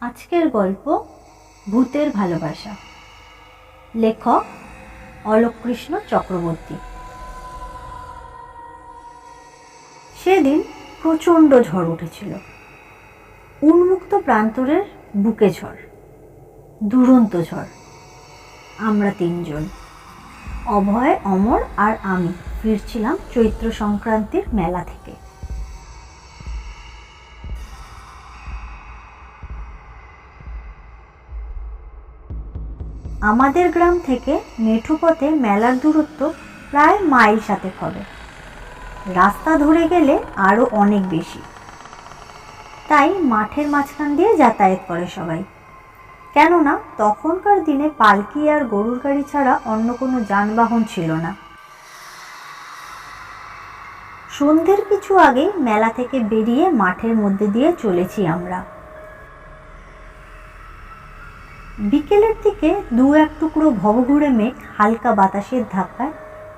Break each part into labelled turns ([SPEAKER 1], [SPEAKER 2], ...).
[SPEAKER 1] আজকের গল্প ভূতের ভালোবাসা। লেখক অলোককৃষ্ণ চক্রবর্তী। সেদিন প্রচণ্ড ঝড় উঠেছিল। উন্মুক্ত প্রান্তরের বুকে ঝড়, দুরন্ত ঝড়। আমরা তিনজন, অভয়, অমর আর আমি, ফিরছিলাম চৈত্র সংক্রান্তির মেলা থেকে। আমাদের গ্রাম থেকে মেঠোপথে মেলার দূরত্ব প্রায় মাইল সাতেক হবে। রাস্তা ধরে গেলে আরও অনেক বেশি। তাই মাঠের মাঝখান দিয়ে যাতায়াত করে সবাই। কেননা তখনকার দিনে পালকি আর গরুর গাড়ি ছাড়া অন্য কোনো যানবাহন ছিল না। সন্ধ্যের কিছু আগে মেলা থেকে বেরিয়ে মাঠের মধ্যে দিয়ে চলেছি আমরা। বিকেলের দিকে দু এক টুকরো ভবঘুরে মেঘ হালকা বাতাসের ধাক্কায়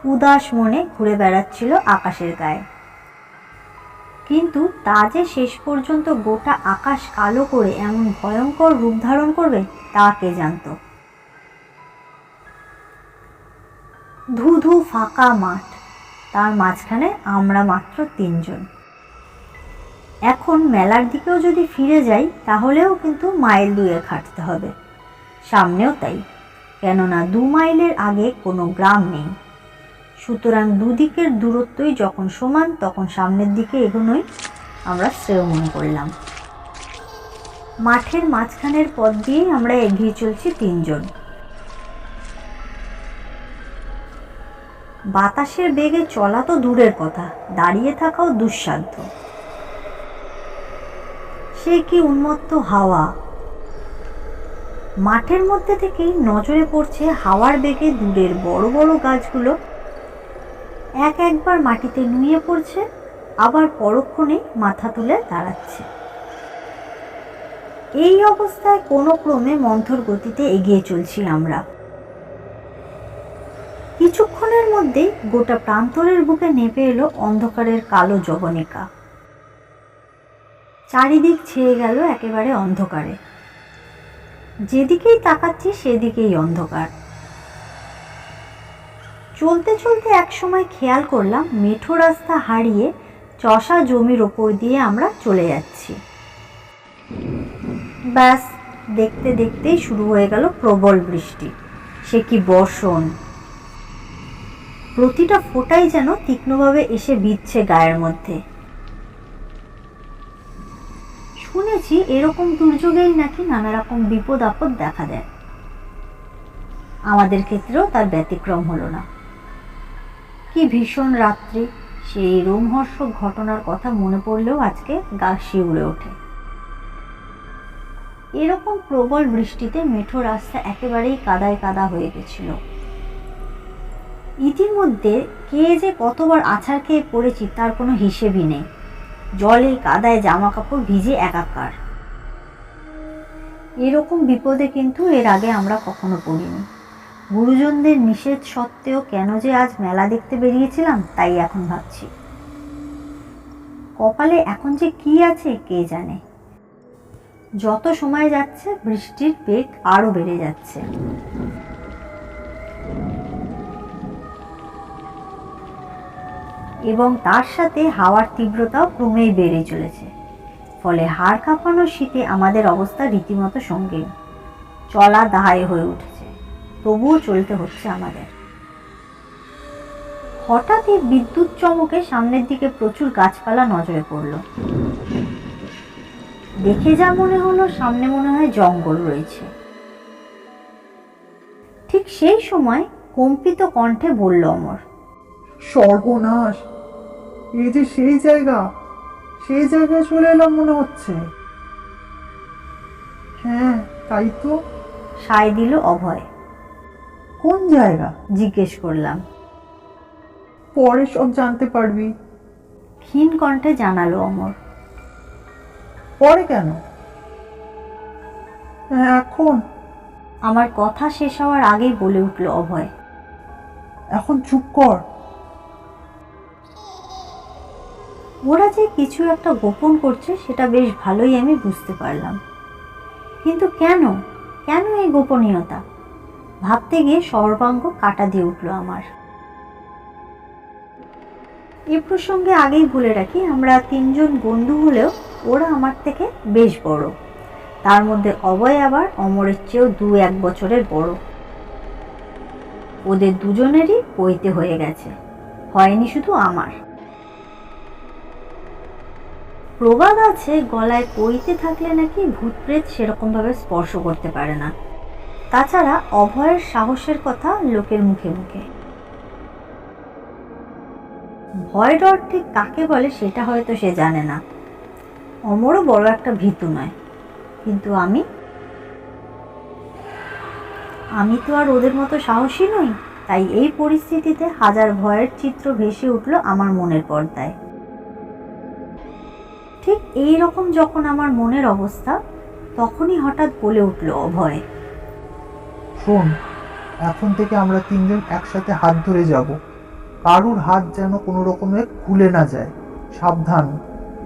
[SPEAKER 1] উদাস মনে ঘুরে বেড়াচ্ছিল আকাশের গায়ে। কিন্তু তা যে শেষ পর্যন্ত গোটা আকাশ কালো করে এমন ভয়ঙ্কর রূপ ধারণ করবে, তা কে জানত? ধু ধু ফাঁকা মাঠ, তার মাঝখানে আমরা মাত্র তিনজন। এখন মেলার দিকেও যদি ফিরে যাই, তাহলেও কিন্তু মাইল দুয়ে খাটতে হবে। সামনেও তাই, কেননা দু মাইলের আগে কোনো গ্রাম নেই। সুতরাং দুদিকের দূরত্বই যখন সমান, তখন সামনের দিকে এগোনোই আমরা শ্রেয় মনে করলাম। মাঠের মাঝখানের পথ দিয়েই আমরা এগিয়ে চলছি তিনজন। বাতাসের বেগে চলা তো দূরের কথা, দাঁড়িয়ে থাকাও দুঃসাধ্য। সে কি উন্মত্ত হাওয়া মাঠের মধ্যে থেকেই নজরে পড়ছে হাওয়ার বেগে দূরের বড় বড় গাছগুলো। এক একবার মাটিতে নুয়ে পড়ছে, আবার পরক্ষণে মাথা তুলে দাঁড়াচ্ছে। এই অবস্থায় কোনো ক্রমে মন্থর গতিতে এগিয়ে চলছি আমরা। কিছুক্ষণের মধ্যেই গোটা প্রান্তরের বুকে নেপে এলো অন্ধকারের কালো জবনিকা। চারিদিক ছেয়ে গেল একেবারে অন্ধকারে। যেদিকেই তাকাচ্ছি, সেদিকেই অন্ধকার। চলতে চলতে এক সময় খেয়াল করলাম, মেঠো রাস্তা হারিয়ে চষা জমির ওপর দিয়ে আমরা চলে যাচ্ছি। ব্যাস, দেখতে দেখতেই শুরু হয়ে গেল প্রবল বৃষ্টি। সে কি বর্ষণ। প্রতিটা ফোঁটাই যেন তীক্ষ্ণভাবে এসে বিচ্ছে গায়ের মধ্যে। শুনেছি এরকম দুর্যোগেই নাকি নানা রকম বিপদ আপদ দেখা দেয়। আমাদের ক্ষেত্রেও তার ব্যতিক্রম হলো না। কি ভীষণ রাত্রি, সেই রোমহর্ষক ঘটনার কথা মনে পড়লেও আজকে গা শিউড়ে ওঠে। এরকম প্রবল বৃষ্টিতে মেঠো রাস্তা একেবারেই কাদায় কাদা হয়ে গেছিল। ইতিমধ্যে কে যে কতবার আছাড় খেয়ে পড়েছি তার কোনো হিসেবই নেই। জলে কাদায় জামা কাপড় ভিজে একাকার। এরকম বিপদে কিন্তু এর আগে আমরা কখনো পড়িনি। গুরুজনদের নিষেধ সত্ত্বেও কেন যে আজ মেলা দেখতে বেরিয়েছিলাম, তাই এখন ভাবছি। কপালে এখন যে কি আছে, কে জানে? যত সময় যাচ্ছে, বৃষ্টির বেগ আরও বেড়ে যাচ্ছে। এবং তার সাথে হাওয়ার তীব্রতাও ক্রমেই বেড়ে চলেছে। ফলে হাড় কাঁপানো শীতে আমাদের অবস্থা রীতিমতো সঙ্গীন। চলা দাহায় হয়ে উঠেছে। তবুও চলতে হচ্ছে আমাদের। হঠাৎই বিদ্যুৎ চমকে সামনের দিকে প্রচুর গাছপালা নজরে পড়ল। দেখে যা মনে হলো, সামনে মনে হয় জঙ্গল রয়েছে। ঠিক সেই সময় কম্পিত কণ্ঠে বলল অমর
[SPEAKER 2] সর্বনাশ এই যে সেই জায়গা সেই জায়গায় চলে এলাম মনে হচ্ছে। হ্যাঁ তাই তো।
[SPEAKER 1] সায় দিল অভয়।
[SPEAKER 2] কোন জায়গা?
[SPEAKER 1] জিজ্ঞেস করলাম।
[SPEAKER 2] পরে সব জানতে পারবি।
[SPEAKER 1] ক্ষীণ কণ্ঠে জানালো অমর।
[SPEAKER 2] পরে কেন? হ্যাঁ, এখন।
[SPEAKER 1] আমার কথা শেষ হওয়ার আগেই বলে উঠল অভয়।
[SPEAKER 2] এখন চুপ কর।
[SPEAKER 1] ওরা যে কিছু একটা গোপন করছে, সেটা বেশ ভালোই আমি বুঝতে পারলাম। কিন্তু কেন? কেন এই গোপনীয়তা? ভাবতে গিয়ে সর্বাঙ্গ কাটা দিয়ে উঠল আমার। এ প্রসঙ্গে আগেই বলে রাখি, আমরা তিনজন বন্ধু হলেও ওরা আমার থেকে বেশ বড়। তার মধ্যে অভয় আবার অমরের চেয়েও দু এক বছরের বড়। ওদের দুজনেরই পইতে হয়ে গেছে। হয়নি শুধু আমার। প্রবাদ আছে, গলায় পইতে থাকলে নাকি ভূত প্রেত সেরকমভাবে স্পর্শ করতে পারে না। তাছাড়া অভয়ের সাহসের কথা লোকের মুখে মুখে। ভয় ডর ঠিক কাকে বলে সেটা হয়তো সে জানে না। অমরও বড় একটা ভীতু নয়। কিন্তু আমি? আমি তো আর ওদের মতো সাহসী নই, তাই এই পরিস্থিতিতে হাজার ভয়ের চিত্র ভেসে উঠল আমার মনের পর্দায়। ঠিক এই রকম যখন আমার মনের অবস্থা তখনই হঠাৎ বলে উঠল অভয়।
[SPEAKER 2] শোন এখন থেকে আমরা তিনজন একসাথে হাত ধরে যাব। কারুর হাত যেন কোনো রকমে খুলে না যায়। সাবধান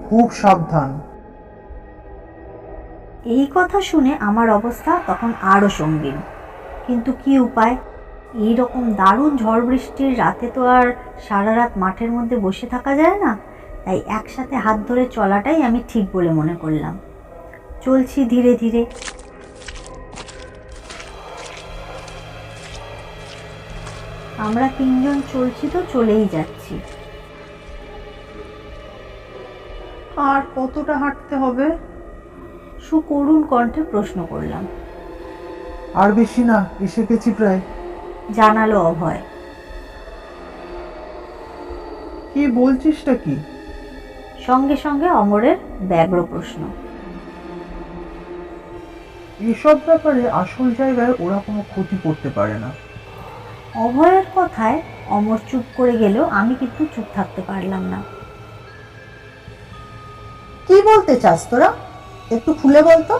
[SPEAKER 2] খুব সাবধান।
[SPEAKER 1] এই কথা শুনে আমার অবস্থা তখন আরও সঙ্গীন। কিন্তু কি উপায়? এই রকম দারুণ ঝড় বৃষ্টির রাতে তো আর সারা রাত মাঠের মধ্যে বসে থাকা যায় না? তাই একসাথে হাত ধরে চলাটাই আমি ঠিক বলে মনে করলাম। চলছি ধীরে ধীরে। আমরা তিনজন চলছি তো চলেই যাচ্ছি।
[SPEAKER 2] আর কতটা হাঁটতে হবে?
[SPEAKER 1] সুকরুণ কণ্ঠে প্রশ্ন করলাম।
[SPEAKER 2] আর বেশি না এসে গেছি প্রায়।
[SPEAKER 1] জানালো অভয়।
[SPEAKER 2] কি বলছিসটা কি?
[SPEAKER 1] সঙ্গে সঙ্গে অমরের ব্যগ্র প্রশ্ন।
[SPEAKER 2] এসব ব্যাপারে আসল জায়গায় ওরা কোনো ক্ষতি করতে পারে না।
[SPEAKER 1] অভয়ের কথায় অমর চুপ করে গেলেও আমি কিন্তু চুপ থাকতে পারলাম না।
[SPEAKER 3] কি বলতে চাস তোরা? একটু খুলে বলতো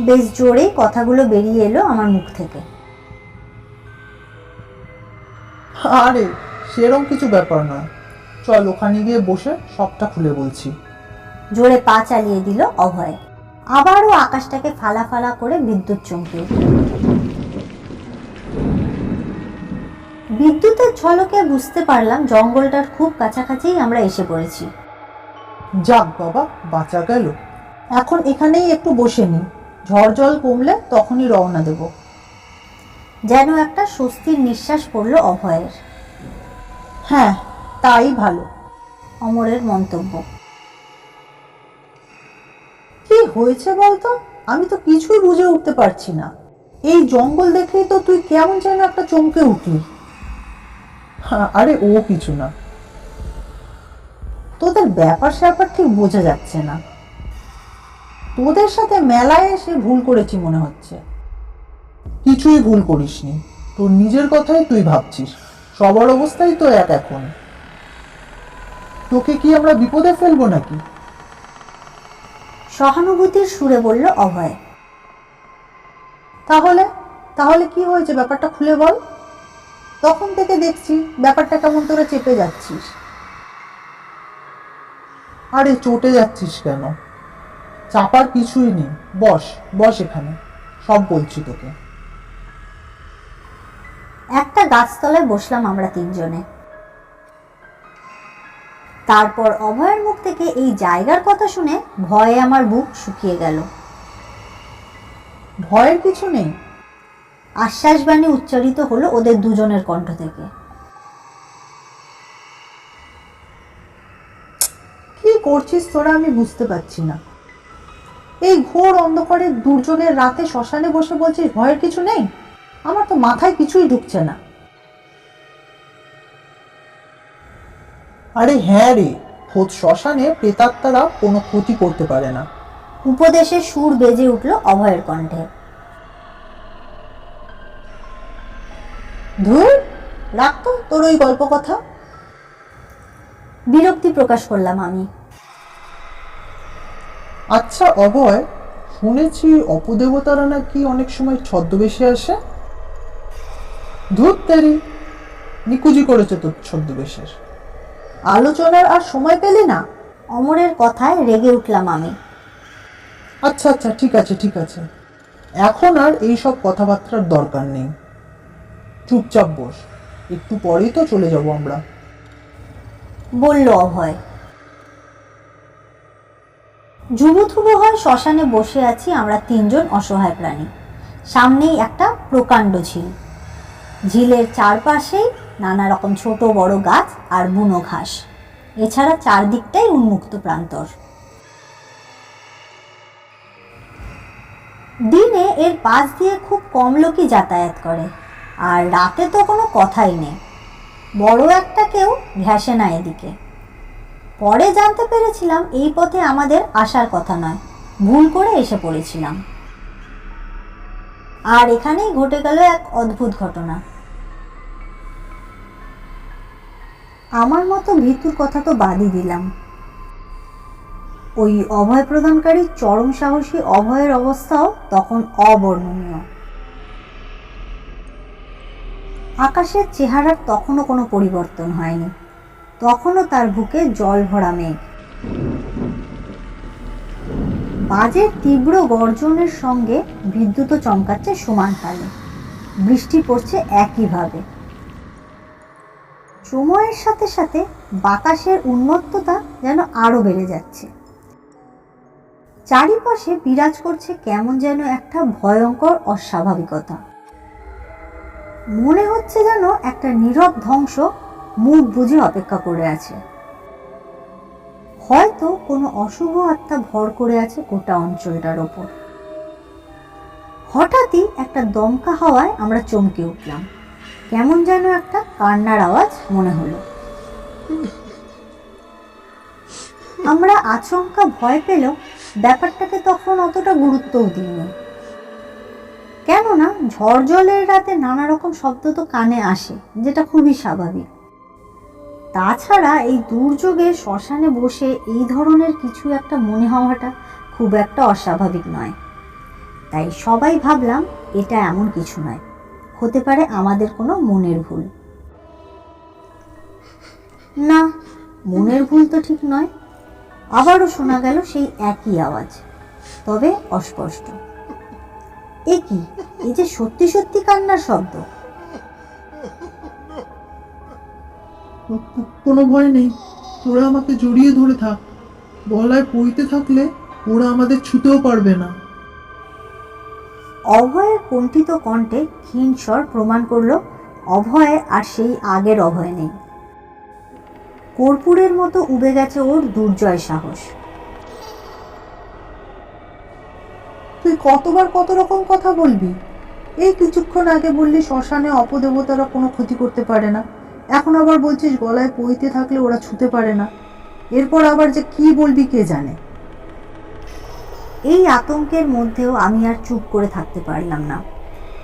[SPEAKER 1] বেশ জোরেই কথাগুলো বেরিয়ে এলো আমার মুখ থেকে।
[SPEAKER 2] আরে সেরম কিছু ব্যাপার নয়। চল ওখানে গিয়ে বসে সবটা খুলে বলছি।
[SPEAKER 1] জোরে পা চালিয়ে দিল অভয়। আবারও আকাশটাকে ফালা ফালা করে বিদ্যুৎ চমকে উঠল। বিদ্যুতের ঝলকে বুঝতে পারলাম জঙ্গলটার খুব কাছাকাছিই আমরা এসে পড়েছি।
[SPEAKER 2] যাক বাবা বাঁচা গেল।
[SPEAKER 3] এখন এখানেই একটু বসে নি। ঝড় জল কমলে তখনই রওনা দেব।
[SPEAKER 1] যেন একটা স্বস্তির নিঃশ্বাস পড়ল অভয়ের।
[SPEAKER 3] হ্যাঁ তাই ভালো।
[SPEAKER 1] অমরের মন্তব্য।
[SPEAKER 3] কি হয়েছে বলতো? আমি তো কিছুই বুঝে উঠতে পারছি না। এই জঙ্গল দেখেই তো তুই কেমন যেন একটা চমকে উঠলি।
[SPEAKER 2] হ্যাঁ, আরে ও কিছু না।
[SPEAKER 3] তোদের ব্যাপার স্যাপার ঠিক বোঝা যাচ্ছে না। তোদের সাথে মেলায় এসে ভুল করেছি মনে হচ্ছে।
[SPEAKER 2] কিছুই ভুল করিসনি। তোর নিজের কথাই তুই ভাবছিস। সবার অবস্থাই তো এক এখন। তোকে কি আমরা বিপদে ফেলব নাকি?
[SPEAKER 1] সহানুভূতির সুরে বলল অভয়।
[SPEAKER 3] তাহলে তাহলে কি হয়েছে ব্যাপারটা খুলে বল? তখন থেকে দেখছি ব্যাপারটা কেমন তোরা চেপে যাচ্ছিস।
[SPEAKER 2] আরে চটে যাচ্ছিস কেন? চাপার কিছুই নেই। বস বস এখানে। সব বলছি তোকে।
[SPEAKER 1] একটা গাছতলায় বসলাম আমরা তিনজনে। তারপর অভয়ের মুখ থেকে এই জায়গার কথা শুনে ভয়ে আমার বুক শুকিয়ে গেল।
[SPEAKER 3] ভয়ের কিছু নেই।
[SPEAKER 1] আশ্বাসবাণী উচ্চারিত হলো ওদের দুজনের কণ্ঠ থেকে।
[SPEAKER 3] কি করছিস তোরা আমি বুঝতে পারছি না। এই ঘোর অন্ধকারে দুর্যোগের রাতে শ্মশানে বসে বলছিস ভয়ের কিছু নেই? আমার তো মাথায় কিছুই ঢুকছে না।
[SPEAKER 2] আরে হ্যাঁ রে খোদ শ্মশানে প্রেতাত্মারা কোনো ক্ষতি করতে পারে না।
[SPEAKER 1] উপদেশে সুর বেজে উঠল অভয়ের কণ্ঠে।
[SPEAKER 3] ধুর রাখতো তোর ওই গল্প কথা।
[SPEAKER 1] বিরক্তি প্রকাশ করলাম আমি।
[SPEAKER 2] আচ্ছা অভয় শুনেছি অপদেবতারা নাকি অনেক সময় ছদ্মবেশে আসে। ধূপ তেরি নিকুজি করেছে তোর ছদ্মবেশের।
[SPEAKER 3] আলোচনার আর সময় পেলি না?
[SPEAKER 1] অমরের কথায় রেগে উঠলাম আমি।
[SPEAKER 2] আচ্ছা আচ্ছা ঠিক আছে ঠিক আছে। এখন আর এই সব কথাবার্তার দরকার নেই। চুপচাপ বস একটু পরেই তো চলে যাব আমরা।
[SPEAKER 1] বলল অভয়। যুবথুবু হয় শ্মশানে বসে আছি আমরা তিনজন অসহায় প্রাণী। সামনেই একটা প্রকাণ্ড ঝিল। ঝিলের চারপাশেই নানা রকম ছোট বড় গাছ আর বুনো ঘাস। এছাড়া চারদিকটাই উন্মুক্ত প্রান্তর। দিনে এর পাশ দিয়ে খুব কম লোকই যাতায়াত করে, আর রাতে তো কোনো কথাই নেই। বড় একটা কেউ ঘেঁষে না এদিকে। পরে জানতে পেরেছিলাম এই পথে আমাদের আসার কথা নয়, ভুল করে এসে পড়েছিলাম। আর এখানেই ঘটে গেল এক অদ্ভুত ঘটনা। আমার মতো ভিতুর কথা তো বাদই দিলাম। ওই অভয় প্রদানকারী চরম সাহসী অভয়ের অবস্থাও তখন অবর্ণনীয়। আকাশের চেহারার তখনও কোনো পরিবর্তন হয়নি। তখনও তার বুকে জল ভরা মেঘ। বাজের তীব্র গর্জনের সঙ্গে বিদ্যুৎও চমকাচ্ছে সমান তালে। বৃষ্টি পড়ছে একইভাবে। সময়ের সাথে সাথে বাতাসের উন্মত্ততা যেন আরও বেড়ে যাচ্ছে। চারিপাশে বিরাজ করছে কেমন যেন একটা ভয়ঙ্কর অস্বাভাবিকতা। মনে হচ্ছে যেন একটা নীরব ধ্বংস মুখ বুঝে অপেক্ষা করে আছে। হয়তো কোনো অশুভ আত্মা ভর করে আছে গোটা অঞ্চলটার ওপর। হঠাৎই একটা দমকা হওয়ায় আমরা চমকে উঠলাম। কেমন যেন একটা কান্নার আওয়াজ মনে হলো। আমরা আচমকা ভয় পেলেও ব্যাপারটাকে তখন অতটা গুরুত্বও দিইনি। কেননা ঝড় জলের রাতে নানা রকম শব্দ তো কানে আসে, যেটা খুবই স্বাভাবিক। তাছাড়া এই দুর্যোগে শ্মশানে বসে এই ধরনের কিছু একটা মনে হওয়াটা খুব একটা অস্বাভাবিক নয়। তাই সবাই ভাবলাম এটা এমন কিছু নয়। হতে পারে আমাদের কোনো মনের ভুল। না, মনের ভুল তো ঠিক নয়। আবারও শোনা গেল সেই একই আওয়াজ, তবে অস্পষ্ট। এ কি? এই যে সত্যি সত্যি কান্নার শব্দ।
[SPEAKER 2] কোনো ভয় নেই। তোরা আমাকে জড়িয়ে ধরে থাক। গলায় পইতে থাকলে ওরা আমাদের ছুতেও পারবে না।
[SPEAKER 1] অভয়ের কণ্ঠিত কণ্ঠে ক্ষীণ স্বর প্রমাণ করল, অভয় আর সেই আগের অভয় নেই। কর্পূরের মতো উবে গেছে ওর দুর্জয় সাহস।
[SPEAKER 3] তুই কতবার কত রকম কথা বলবি? এই কিছুক্ষণ আগে বললি শ্মশানে অপদেবতারা কোনো ক্ষতি করতে পারে না। এখন আবার বলছিস গলায় পইতে থাকলে ওরা ছুতে পারে না। এরপর আবার যে কি বলবি কে জানে?
[SPEAKER 1] এই আতঙ্কের মধ্যেও আমি আর চুপ করে থাকতে পারলাম না।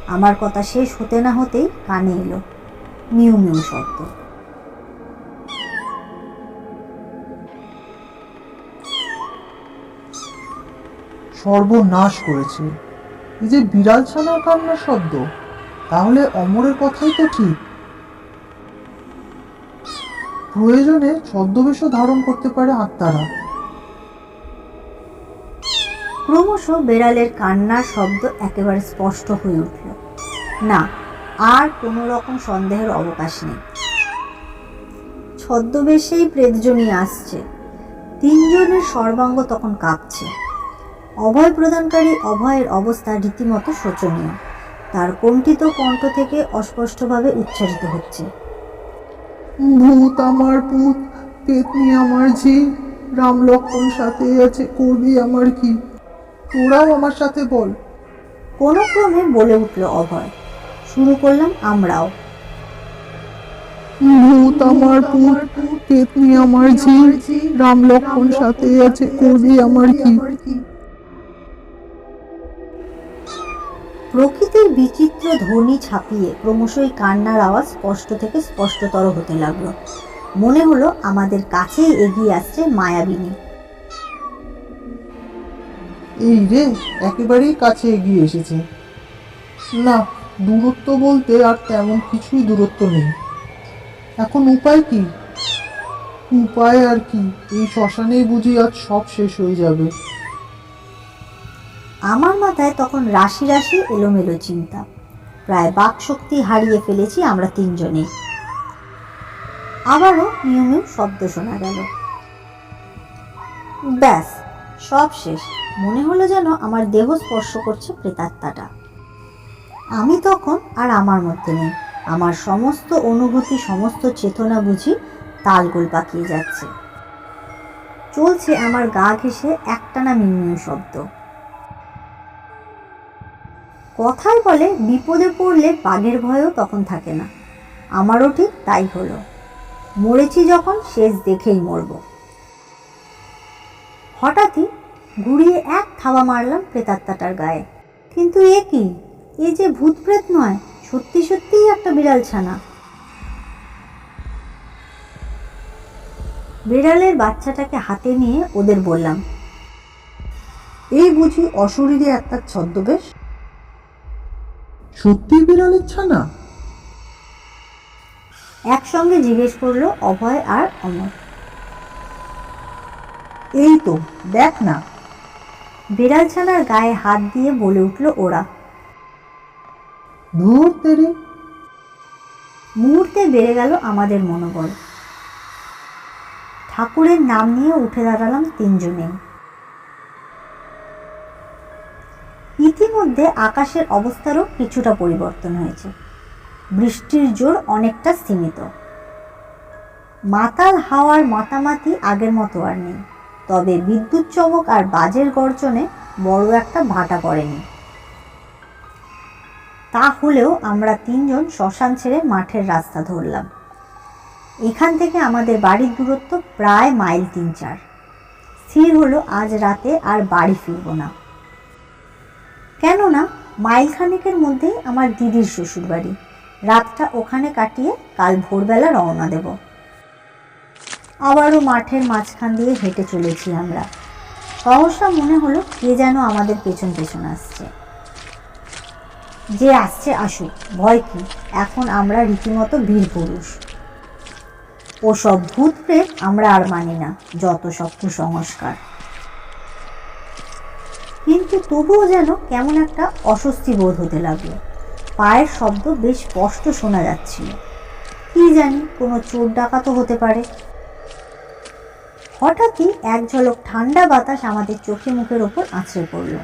[SPEAKER 1] আমার কথা শেষ হতে না হতেই কানে এলো মিউ মিউ শব্দ।
[SPEAKER 2] সর্বনাশ করেছে। এই যে বিড়াল ছানার কান্নার শব্দ, তাহলে অমরের কথাই তো ঠিক। প্রয়োজনে ছদ্মবেশও ধারণ করতে পারে আত্মারা।
[SPEAKER 1] ক্রমশ বেড়ালের কান্নার শব্দ একেবারে স্পষ্ট হয়ে উঠল। না, আর কোনো রকম সন্দেহের অবকাশ নেই। ছদ্মবেশেই প্রেতজনী আসছে। তিনজনের সর্বাঙ্গ তখন কাঁপছে। অভয় প্রদানকারী অভয়ের অবস্থা রীতিমতো শোচনীয়। তার কণ্ঠিত কণ্ঠ থেকে অস্পষ্টভাবে উচ্চারিত হচ্ছে।
[SPEAKER 2] ভূত আমার পুত, পেতনি আমার ঝি রাম লক্ষণ সাথে আছে, করবি আমার কি? তোরাও আমার সাথে বল।
[SPEAKER 1] কোনো ক্রমে বলে উঠল অভয়। শুরু করলাম আমরাও।
[SPEAKER 2] ভূত আমার পুত পেতনি আমার ঝি রাম লক্ষণ সাথে আছে করবি আমার কি?
[SPEAKER 1] প্রকৃতির বিচিত্র ধ্বনি ছাপিয়ে ক্রমশই কান্নার আওয়াজ স্পষ্ট থেকে স্পষ্টতর হতে লাগল। মনে হলো আমাদের কাছেই এগিয়ে আসছে মায়াবিনী।
[SPEAKER 2] এই রে, একেবারেই কাছে এগিয়ে এসেছে। না, দূরত্ব বলতে আর তেমন কিছুই দূরত্ব নেই। এখন উপায় কি? উপায় আর কি? এই শ্মশানেই বুঝি আজ সব শেষ হয়ে যাবে।
[SPEAKER 1] আমার মাথায় তখন রাশি রাশি এলোমেলো চিন্তা। প্রায় বাকশক্তি হারিয়ে ফেলেছি আমরা তিনজনেই আবারও নিয়মিত শব্দ শোনা গেল। ব্যাস, সব শেষ। মনে হলো যেন আমার দেহ স্পর্শ করছে প্রেতাত্মাটা। আমি তখন আর আমার মধ্যে নেই। আমার সমস্ত অনুভূতি, সমস্ত চেতনা বুঝি তালগোল পাকিয়ে যাচ্ছে। চলছে আমার গা ঘেসে একটানা মিনমিন শব্দ। কথাই বলে, বিপদে পড়লে বাঘের ভয়ও তখন থাকে না। আমারও ঠিক তাই হলো। মরেছি যখন, শেষ দেখেই মরব। হঠাৎই ঘুরিয়ে এক থাবা মারলাম প্রেতাত্মাটার গায়ে। কিন্তু এ কি? এ যে ভূত প্রেত নয় সত্যি সত্যিই একটা বিড়াল ছানা। বিড়ালের বাচ্চাটাকে হাতে নিয়ে ওদের বললাম
[SPEAKER 3] এই বুঝি অশরীরী একটা ছদ্মবেশ?
[SPEAKER 2] সত্যি বিড়ালের ছানা?
[SPEAKER 1] একসঙ্গে জিজ্ঞেস করল অভয় আর অমর।
[SPEAKER 3] এই তো দেখ না
[SPEAKER 1] বিড়াল ছানার গায়ে হাত দিয়ে বলে উঠল ওরা।
[SPEAKER 2] ধূর তেরি।
[SPEAKER 1] মুহূর্তে বেড়ে গেল আমাদের মনোবল। ঠাকুরের নাম নিয়ে উঠে দাঁড়ালাম তিনজনেই ইতিমধ্যে আকাশের অবস্থারও কিছুটা পরিবর্তন হয়েছে। বৃষ্টির জোর অনেকটা সীমিত। মাতাল হাওয়ার মাতামাতি আগের মতো আর নেই। তবে বিদ্যুৎ চমক আর বাজের গর্জনে বড় একটা ভাটা পড়েনি। তা হলেও আমরা তিনজন শ্মশান ছেড়ে মাঠের রাস্তা ধরলাম। এখান থেকে আমাদের বাড়ির দূরত্ব প্রায় মাইল তিন চার। স্থির হলো আজ রাতে আর বাড়ি ফিরবো না। কেননা মাইল খানেকের মধ্যেই আমার দিদির শ্বশুর বাড়ি রাতটা ওখানে কাটিয়ে কাল ভোরবেলা রওনা দেব। আবারও মাঠের মাঝখান দিয়ে হেঁটে চলেছি আমরা। সহসা মনে হলো কে যেন আমাদের পেছন পেছন আসছে। যে আসছে, আসুক, ভয় কি? এখন আমরা রীতিমতো বীর পুরুষ। ওসব ভূত প্রেত আমরা আর মানি না, যত সব কুসংস্কার। কিন্তু তবুও যেন কেমন একটা অস্বস্তি বোধ হতে লাগল। পায়ের শব্দ বেশ স্পষ্ট শোনা যাচ্ছিল। কি জানি, কোনো চোর ডাকাতও হতে পারে। হঠাৎই এক ঝলক ঠান্ডা বাতাস আমাদের চোখে মুখের ওপর আছড়ে পড়ল।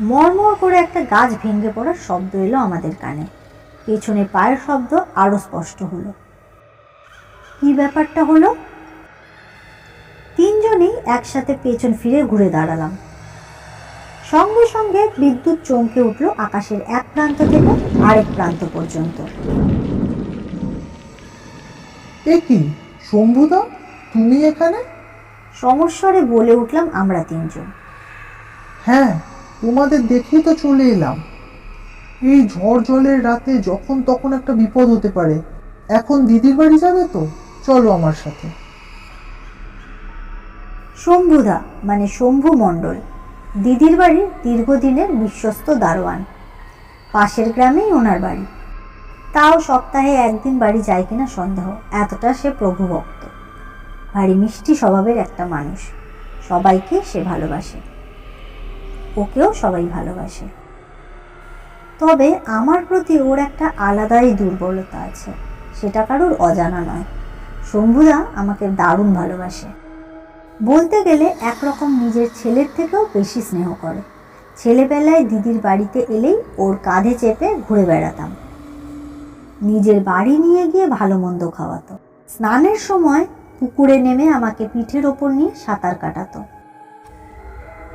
[SPEAKER 1] মরমর করে একটা গাছ ভেঙে পড়ার শব্দ এলো আমাদের কানে। পেছনে পায়ের শব্দ আরও স্পষ্ট হলো। কি ব্যাপারটা হলো? তিনজনেই একসাথে পেছন ফিরে ঘুরে দাঁড়ালাম। সঙ্গে সঙ্গে বিদ্যুৎ চমকে উঠল আকাশের এক প্রান্ত থেকে আরেক প্রান্ত পর্যন্ত।
[SPEAKER 2] এ কি শম্ভুদা তুমি এখানে?
[SPEAKER 1] সমস্বরে বলে উঠলাম আমরা তিনজন।
[SPEAKER 2] হ্যাঁ তোমাদের দেখেই তো চলে এলাম। এই ঝড় জলের রাতে যখন তখন একটা বিপদ হতে পারে। এখন দিদির বাড়ি যাবে তো? চলো আমার সাথে।
[SPEAKER 1] শম্ভুদা মানে শম্ভু মণ্ডল। দিদির বাড়ির দীর্ঘদিনের বিশ্বস্ত দারোয়ান। পাশের গ্রামেই ওনার বাড়ি। তাও সপ্তাহে একদিন বাড়ি যায় কিনা সন্দেহ, এতটা সে প্রভুভক্ত। ভারী মিষ্টি স্বভাবের একটা মানুষ। সবাইকে সে ভালোবাসে। ওকেও সবাই ভালোবাসে। তবে আমার প্রতি ওর একটা আলাদাই দুর্বলতা আছে। সেটা কারোর অজানা নয়। শম্ভুদা আমাকে দারুণ ভালোবাসে। বলতে গেলে একরকম নিজের ছেলের থেকেও বেশি স্নেহ করে। ছেলেবেলায় দিদির বাড়িতে এলেই ওর কাঁধে চেপে ঘুরে বেড়াতাম। নিজের বাড়ি নিয়ে গিয়ে ভালো মন্দ খাওয়াতো। স্নানের সময় পুকুরে নেমে আমাকে পিঠের ওপর নিয়ে সাঁতার কাটাতো।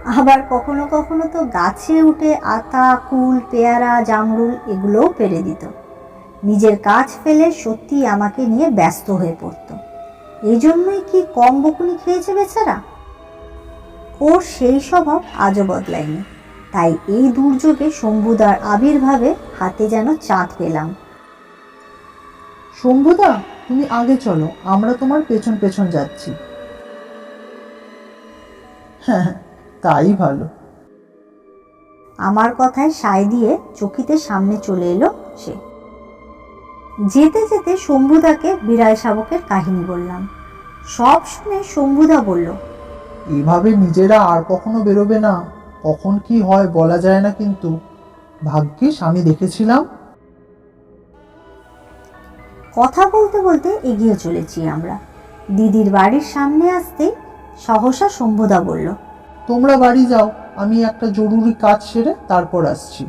[SPEAKER 1] আবার কখনো কখনো তো গাছে উঠে আতা, কুল, পেয়ারা, জামরুল এগুলোও পেরে দিত। নিজের কাজ ফেলে সত্যি আমাকে নিয়ে ব্যস্ত হয়ে পড়তো। এই জন্যই কি কম বকুনি খেয়েছে বেচারা? ওর সেই স্বভাব আজও বদলায়নি। তাই এই দুর্যোগে শম্ভুদার আবির্ভাবে হাতে যেন চাঁদ পেলাম।
[SPEAKER 2] শম্ভুদা তুমি আগে চলো আমরা তোমার পেছন পেছন যাচ্ছি। হ্যাঁ হ্যাঁ, তাই ভালো।
[SPEAKER 1] আমার কথায় সায় দিয়ে চকিতে সামনে চলে এলো সে। যেতে যেতে শম্ভুদাকে বিড়াল শাবকের কাহিনী বললাম। সব শুনে শম্ভুদা বলল
[SPEAKER 2] এভাবে নিজেরা আর কখনো বেরোবে না। কখন কি হয় বলা যায় না কিন্তু। ভাগ্যিস আমি দেখেছিলাম।
[SPEAKER 1] কথা বলতে বলতে এগিয়ে চলেছি আমরা। দিদির বাড়ির সামনে আসতেই সহসা শম্ভুদা বলল
[SPEAKER 2] তোমরা বাড়ি যাও আমি একটা জরুরি কাজ সেরে তারপর আসছি।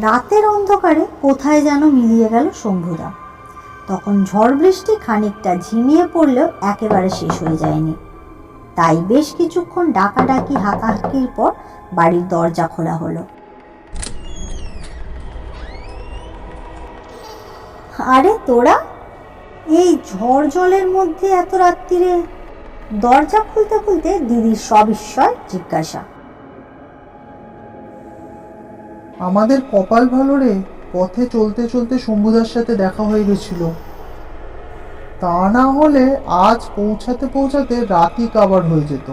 [SPEAKER 1] রাতের অন্ধকারে কোথায় যেন মিলিয়ে গেল শম্ভুদা। তখন ঝড় বৃষ্টি খানিকটা ঝিমিয়ে পড়লেও একেবারে শেষ হয়ে যায়নি। তাই বেশ কিছুক্ষণ ডাকাডাকি, হাঁকাহাঁকির পর বাড়ির দরজা খোলা হলো। আরে তোরা, এই ঝড় জলের মধ্যে এত রাত্রিরে? দরজা খুলতে খুলতে দিদির সবিস্ময় জিজ্ঞাসা।
[SPEAKER 2] আমাদের কপাল ভালো রে। পথে চলতে চলতে শম্ভুদার সাথে দেখা হয়ে গেছিল। তা না হলে আজ পৌঁছাতে পৌঁছাতে রাতই কাবার হয়ে যেত।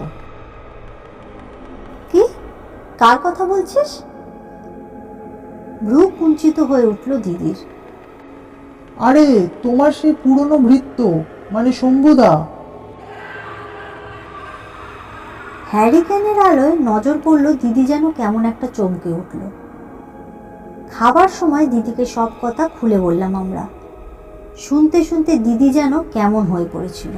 [SPEAKER 1] কি? কার কথা বলছিস? ভ্রু কুঞ্চিত হয়ে উঠল দিদির।
[SPEAKER 2] আরে তোমার সেই পুরনো ভৃত্য মানে শম্ভুদা।
[SPEAKER 1] হ্যারিকেনের আলোয় নজর পড়ল দিদি যেন কেমন একটা চমকে উঠল। খাবার সময় দিদিকে সব কথা খুলে বললাম আমরা। শুনতে শুনতে দিদি যেন কেমন হয়ে পড়েছিল।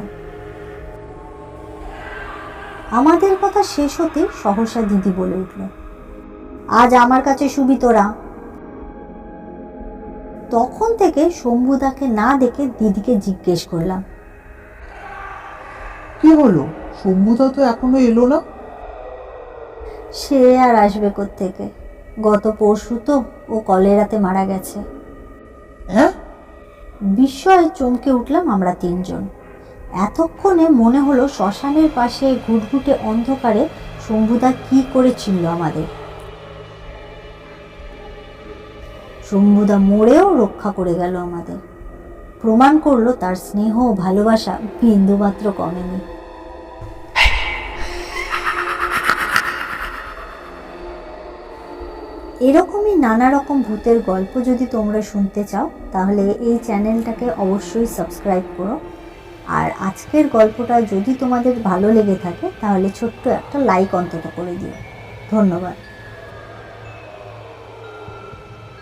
[SPEAKER 1] আমাদের কথা শেষ হতে সহসা দিদি বলে উঠল আজ আমার কাছে শুবি তোরা। তখন থেকে শম্ভুদাকে না দেখে দিদিকে জিজ্ঞেস করলাম
[SPEAKER 2] কি হলো? শম্ভুদা তো এখনও এলো না?
[SPEAKER 1] সে আর আসবে থেকে গত পরশু তো ও কলেরাতে মারা গেছে।
[SPEAKER 2] হ্যাঁ?
[SPEAKER 1] বিস্ময়ে চমকে উঠলাম আমরা তিনজন। এতক্ষণে মনে হলো শ্মশানের পাশে ঘুটঘুটে অন্ধকারে শম্ভুদা কি করেছিল আমাদের। শম্ভুদা মরেও রক্ষা করে গেল আমাদের। প্রমাণ করল তার স্নেহ ও ভালোবাসা বিন্দুমাত্র কমেনি। এরকমই নানা রকম ভূতের গল্প যদি তোমরা শুনতে চাও, তাহলে এই চ্যানেলটাকে অবশ্যই সাবস্ক্রাইব করো। আর আজকের গল্পটা যদি তোমাদের ভালো লেগে থাকে, তাহলে ছোট্ট একটা লাইক অন্তত করে দিও। ধন্যবাদ।